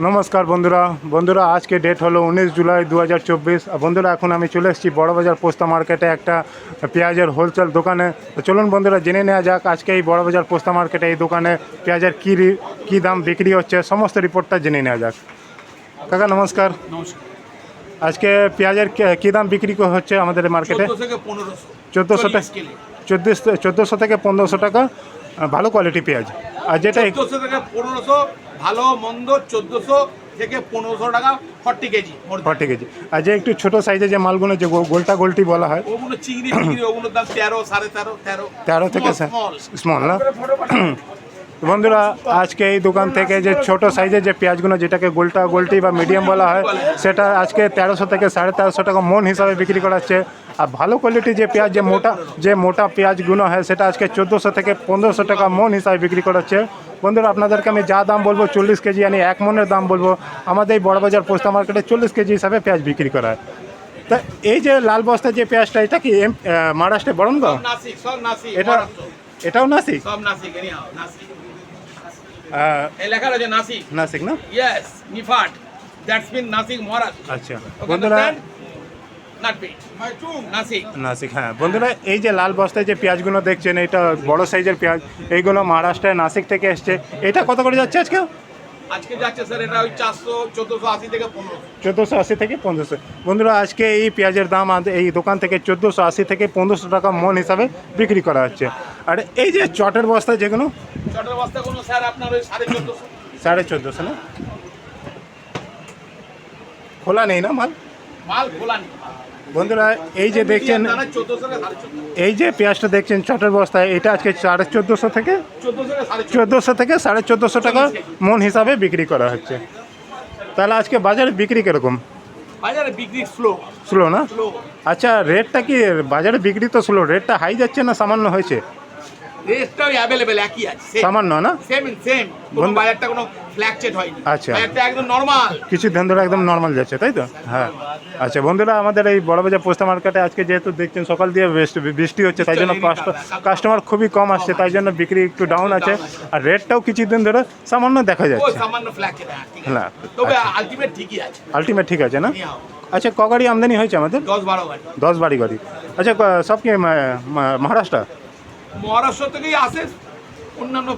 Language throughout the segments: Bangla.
নমস্কার বন্ধুরা। বন্ধুরা আজকে ডেট হলো উনিশ জুলাই দু হাজার চব্বিশ বন্ধুরা এখন আমি চলে এসেছি বড়বাজার পোস্তা মার্কেটে একটা পেঁয়াজের হোলসেল দোকানে। তো চলুন বন্ধুরা জেনে নেওয়া যাক আজকে এই বড়বাজার পোস্তা মার্কেটে এই দোকানে পেঁয়াজের কী কী দাম বিক্রি হচ্ছে সমস্ত রিপোর্টটা জেনে নেওয়া যাক। কাকা নমস্কার। আজকে পেঁয়াজের কী দাম বিক্রি হচ্ছে আমাদের মার্কেটে? চোদ্দোশো টাকা চোদ্দোশো চোদ্দোশো থেকে পনেরোশো টাকা ভালো কোয়ালিটি পেঁয়াজ। আর যেটা পনেরোশো ভালো মন্দ চোদ্দোশো থেকে পনেরোশো টাকা ফর্টি কেজি ফর্টি কেজি। আর যে একটু ছোট সাইজে যে মালগুলো যে গো- গোলটা গোলটি বলা হয়। ওগুলো চিংড়ি চিংড়ি ওগুলোর দাম তেরো সাড়ে তেরো তেরো। তেরো থেকে স্মল স্মল না? বন্ধুরা আজকে এই দোকান থেকে যে ছোট সাইজের যে পেঁয়াজগুলো যেটাকে গোলটা গোলটি বা মিডিয়াম বলা হয় সেটা আজকে তেরোশো থেকে সাড়ে তেরোশো টাকা মন হিসাবে বিক্রি করা হচ্ছে। আর ভালো কোয়ালিটির যে পেঁয়াজ যে মোটা যে মোটা পেঁয়াজগুলো হয় সেটা আজকে চোদ্দোশো থেকে পনেরোশো টাকা মন হিসাবে বিক্রি করা হচ্ছে। বন্ধুরা আপনাদেরকে আমি যা দাম বলব চল্লিশ কেজি yani এক মনের দাম বলব। আমাদের এই বড়বাজার পোস্তা মার্কেটে চল্লিশ কেজি হিসাবে পেঁয়াজ বিক্রি করা হয়। তা এই যে লাল বস্তার যে পেঁয়াজটা এটা কি মহারাষ্ট্রে নাসিক এটা এটাও নাসিক? সব নাসিক anyhow, নাসিক আহ, এই লেখা রয়েছে নাসিক। নাসিক না? Yes Niphad. That's mean Nashik Maharashtra আচ্ছা। বন্ধুরা নাসিক। হ্যাঁ। বন্ধুরা এই যে লাল বস্তায় যে পেঁয়াজগুলো দেখছেন এটা বড় সাইজের পেঁয়াজ এইগুলো মহারাষ্ট্রের নাসিক থেকে এসছে। এটা কত করে যাচ্ছে আজকে আজকে যাচ্ছে স্যার এটা ওই চারশো চোদ্দোশো আশি থেকে পনেরোশো। চোদ্দোশো আশি থেকে পনেরোশো। বন্ধুরা আজকে এই পেঁয়াজের দাম এই দোকান থেকে চোদ্দোশো আশি থেকে পনেরোশো টাকা মন হিসাবে বিক্রি করা হচ্ছে। আর এই যে চটের বস্তা যেগুলো চটের বস্তা স্যার আপনার ওই সাড়ে চোদ্দোশো। সাড়ে চোদ্দোশো না? খোলা নেই না মাল? মাল খোলা নেই। বন্ধুরা এই যে দেখছেন এই যে পেঁয়াজটা দেখছেন চটের বস্তায় এটা আজকে সাড়ে চোদ্দোশো থেকে চোদ্দোশো থেকে সাড়ে চোদ্দোশো টাকা মন হিসাবে বিক্রি করা হচ্ছে। তাহলে আজকে বাজারে বিক্রি কীরকম? বাজারে বিক্রি স্লো স্লো না? আচ্ছা রেটটা কি বাজারে বিক্রি তো স্লো রেটটা হাই যাচ্ছে না সামান্য হয়েছে? অ্যাভেলেবেল একই আছে সামান্য না? সেম সেম কোনো বাজারটা কোনো ফ্ল্যাকচেট হয়নি। আচ্ছা। বাজারটা একদম নর্মাল কিছু দিন ধরে একদম নর্মাল যাচ্ছে তাই তো? হ্যাঁ। আচ্ছা বন্ধুরা আমাদের এই বড়বাজার পোস্তা মার্কেটে আজকে যেহেতু দেখছেন সকাল দিয়ে বৃষ্টি হচ্ছে তাই জন্য কাস্টমার খুবই কম আসছে তাই জন্য বিক্রি একটু ডাউন আছে। আর রেটটাও কিছুদিন ধরে সামান্য দেখা যাচ্ছে। হ্যাঁ আলটিমেট ঠিকই আছে। আলটিমেট ঠিক আছে না? আচ্ছা ক গাড়ি আমদানি হয়েছে আমাদের? দশ বারো গাড়ি। দশ বাড়ি গাড়ি। আচ্ছা সব কি মহারাষ্ট্র? মহারাষ্ট্র থেকেই আসে। অন্যান্য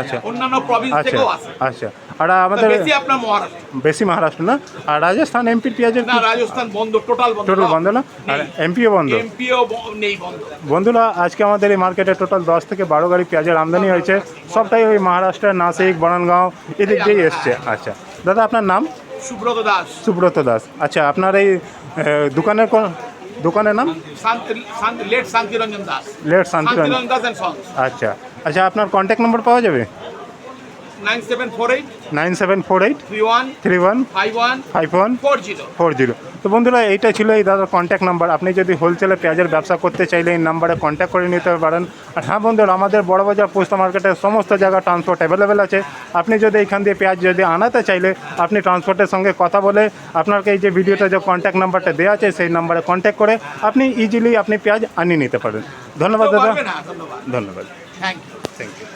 আচ্ছা। অন্যান্য প্রভিন্স আচ্ছা থেকেও আসে আচ্ছা। আর আমাদের বেশি আপনার মহারাষ্ট্র। বেশি মহারাষ্ট্র না? আর রাজস্থান এমপির পেঁয়াজের না রাজস্থান বন্ধ টোটাল বন্ধ। টোটাল বন্ধ না? আর এমপিও বন্ধ? এমপিও নেই বন্ধ। বন্ধুরা আজকে আমাদের এই মার্কেটে টোটাল দশ থেকে বারো গাড়ি পেঁয়াজের আমদানি হয়েছে। সবটাই ওই মহারাষ্ট্রের নাসিক বরণগাঁও এদিক দিয়েই এসছে। আচ্ছা। দাদা আপনার নাম? সুব্রত দাস। সুব্রত দাস। আচ্ছা আপনার এই দোকানের কোন দোকানের নাম Shanti Shanti late Shantiranjan Das late Shantiranjan Shantiranjan Das and sons আচ্ছা আচ্ছা আপনার কন্ট্যাক্ট নম্বর পাওয়া যাবে nine seven four eight nine seven four eight three one three one five one five one four zero. Four zero. তো বন্ধুরা এইটা ছিল এই দাদার কন্ট্যাক্ট নাম্বার আপনি যদি হোলসেলে পেঁয়াজের ব্যবসা করতে চাইলে এই নাম্বারে কন্ট্যাক্ট করে নিতে পারেন। আর হ্যাঁ বন্ধুরা আমাদের বড়বাজার পোস্ট মার্কেটে সমস্ত জায়গা ট্রান্সপোর্ট অ্যাভেলেবেল আছে। আপনি যদি এইখান দিয়ে পেঁয়াজ যদি আনাতে চাইলে আপনি ট্রান্সপোর্টের সঙ্গে কথা বলে আপনাকে এই যে ভিডিওটা যে কন্ট্যাক্ট নাম্বারটা দেওয়া আছে সেই নাম্বারে কন্ট্যাক্ট করে আপনি ইজিলি আপনি পেঁয়াজ আনিয়ে নিতে পারেন। ধন্যবাদ দাদা। ধন্যবাদ। ধন্যবাদ। Thank you thank you